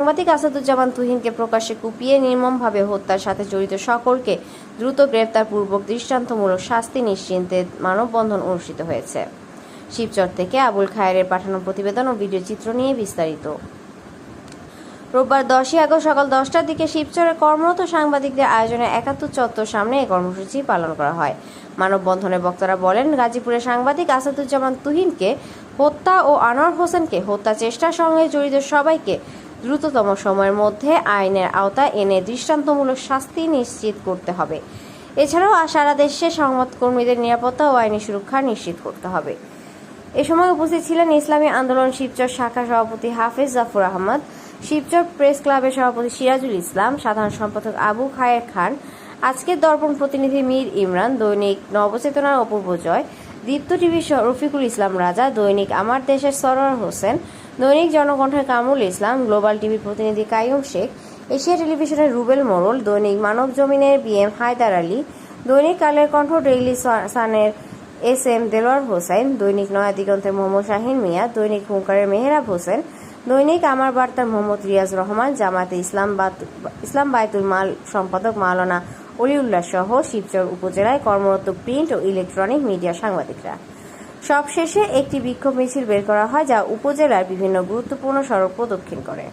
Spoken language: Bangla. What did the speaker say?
সাংবাদিক আসাদুজ্জামান তুহিনকে প্রকাশ্যে কুপিয়ে নির্মমভাবে হত্যার সাথে জড়িত সকলকে দ্রুত গ্রেপ্তারপূর্বক দৃষ্টান্তমূলক শাস্তি নিশ্চিন্তে মানববন্ধন অনুষ্ঠিত হয়েছে। শিবচর থেকে আবুল খায়েরের পাঠানো প্রতিবেদন ও ভিডিও চিত্র নিয়ে বিস্তারিত। রোববার দশই আগস্ট সকাল দশটার দিকে শিবচরে কর্মরত সাংবাদিকদের আয়োজনে একাত্তর চত্বর সামনে এই কর্মসূচি পালন করা হয়। মানববন্ধনে বক্তারা বলেন, গাজীপুরের সাংবাদিক আসাদুজ্জামান তুহিনকে হত্যা ও আনোয়ার হোসেনকে হত্যা চেষ্টার সঙ্গে জড়িত সবাইকে দ্রুততম সময়ের মধ্যে আইনের আওতায় এনে দৃষ্টান্তমূলক শাস্তি নিশ্চিত করতে হবে। এছাড়াও সারা দেশে সংবাদকর্মীদের নিরাপত্তা ও আইনি সুরক্ষা নিশ্চিত করতে হবে। এ সময় উপস্থিত ছিলেন ইসলামী আন্দোলন শিবচর শাখা সভাপতি হাফেজ জাফর আহমদ, শিবচর প্রেস ক্লাবের সভাপতি সিরাজুল ইসলাম, সাধারণ সম্পাদক আবু খায়ের খান, আজকের দর্পণ প্রতিনিধি মীর ইমরান, দৈনিক নবচেতনার অপূর্ব জয়, দীপ্ত টিভির রফিকুল ইসলাম রাজা, দৈনিক আমার দেশের সরোয়ার হোসেন দৈনিক জনকণ্ঠের কামরুল ইসলাম, গ্লোবাল টিভির প্রতিনিধি কাইয়ুম শেখ, এশিয়া টেলিভিশনের রুবেল মোরল দৈনিক মানব জমিনের বি এম হায়দার আলী, দৈনিক কালের কণ্ঠ ডেইলি সানের এস এম দেলোয়ার হোসেন, দৈনিক নয়া দিগন্তের মোহাম্মদ শাহিন মিয়া, দৈনিক হুঙ্কারের মেহরাব হোসেন, দৈনিক আমার বার্তার মোহাম্মদ রিয়াজ রহমান জামাতে ইসলাম ইসলাম বায়তুল মাল সম্পাদক মাওলানা অলিউল্লাহ সহ শিবচর উপজেলায় কর্মরত প্রিন্ট ও ইলেকট্রনিক মিডিয়া সাংবাদিকরা। সবশেষে একটি বিক্ষোভ মিছিল বের করা হয় যা উপজেলার বিভিন্ন গুরুত্বপূর্ণ সড়ক প্রদক্ষিণ করে।